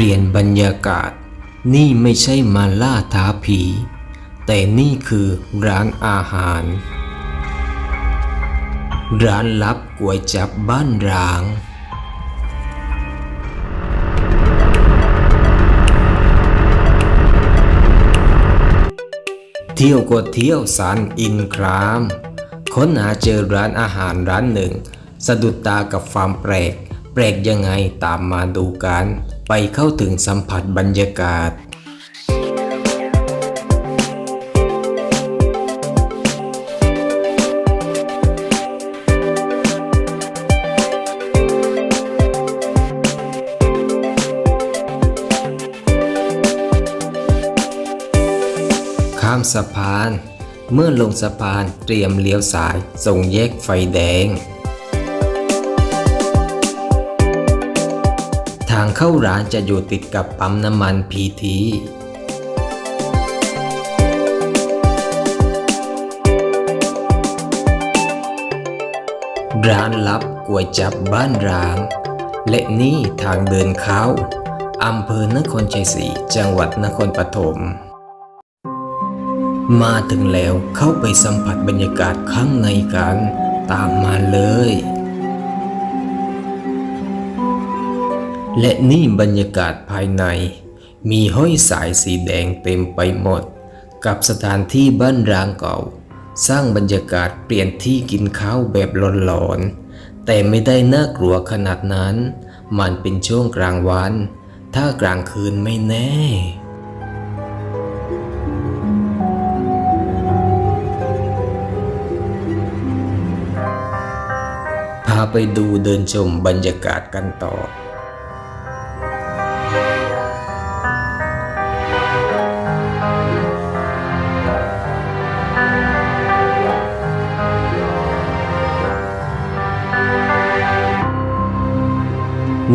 ลี่ยนบรรยากาศ นี่ไม่ใช่มาล่าท้าผี แต่นี่คือร้านอาหาร ร้านลับก๋วยจับบ้านร้างเที่ยวก็เที่ยวสันอินคราม ค้นหาเจอร้านอาหารร้านหนึ่ง สะดุดตากับความแปลก แปลกยังไงตามมาดูกัน ไปเข้าถึงสัมผัสบรรยากาศ ข้ามสะพาน เมื่อลงสะพานเตรียมเลี้ยวซ้ายส่งแยกไฟแดงางเข้าร้านจะอยู่ติดกับปั๊มน้ำมันพีทีร้านลับก๋วยจับบ้านร้าง และนี่ทางเดินเขาอำเภอนครชัยศรีจังหวัดนครปฐมมาถึงแล้วเข้าไปสัมผัสบรรยากาศข้างในกัน ตามมาเลย และนี่บรรยากาศภายใน มีห้อยสายสีแดงเต็มไปหมด กับสถานที่บ้านร้างเก่า สร้างบรรยากาศเปลี่ยนที่กินข้าวแบบหลอนๆแต่ไม่ได้น่ากลัวขนาดนั้น มันเป็นช่วงกลางวัน ถ้ากลางคืนไม่แน่พาไปดูเดินชมบรรยากาศกันต่อ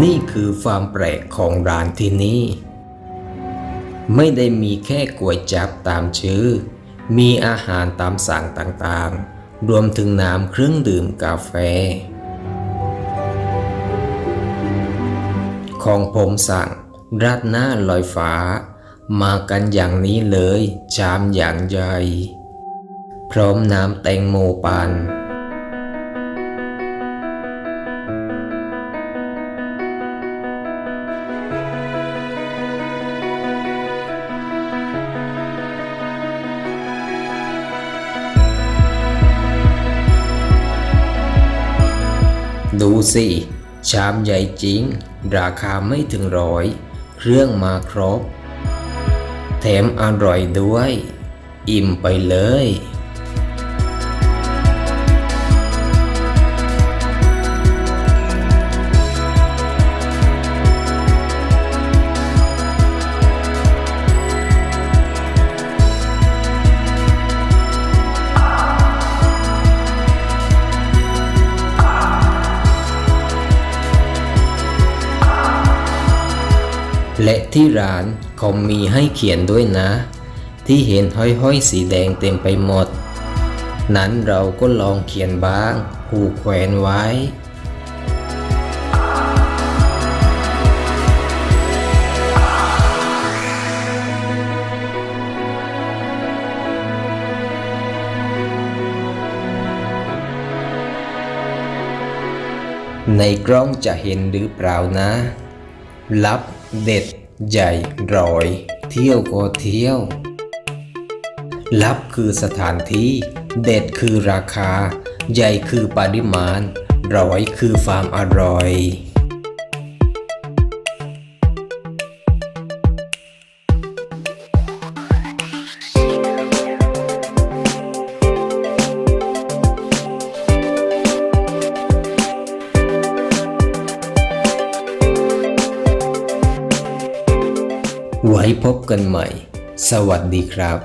นี่คือความแปลกของร้านที่นี่ ไม่ได้มีแค่ก๋วยจับตามชื่อ มีอาหารตามสั่งต่างๆ รวมถึงน้ำเครื่องดื่มกาแฟ ของผมสั่งราดหน้าลอยฟ้า มากันอย่างนี้เลย ชามอย่างใหญ่ พร้อมน้ำแตงโมปัน ดูสิ ชามใหญ่จริง ราคาไม่ถึงร้อย เครื่องมาครบ แถมอร่อยด้วย อิ่มไปเลย และที่ร้านเขามีให้เขียนด้วยนะ ที่เห็นห้อยๆ สีแดงเต็มไปหมด นั้นเราก็ลองเขียนบ้างผูกแขวนไว้ในกล้องจะเห็นหรือเปล่านะ ลับ เด็ดใหญ่ร้อย เที่ยวก็เที่ยว ลับคือสถานที่ เด็ดคือราคา ใหญ่คือปริมาณ ร้อยคือความอร่อย ว้พบกันใหม่ สวัสดีครับ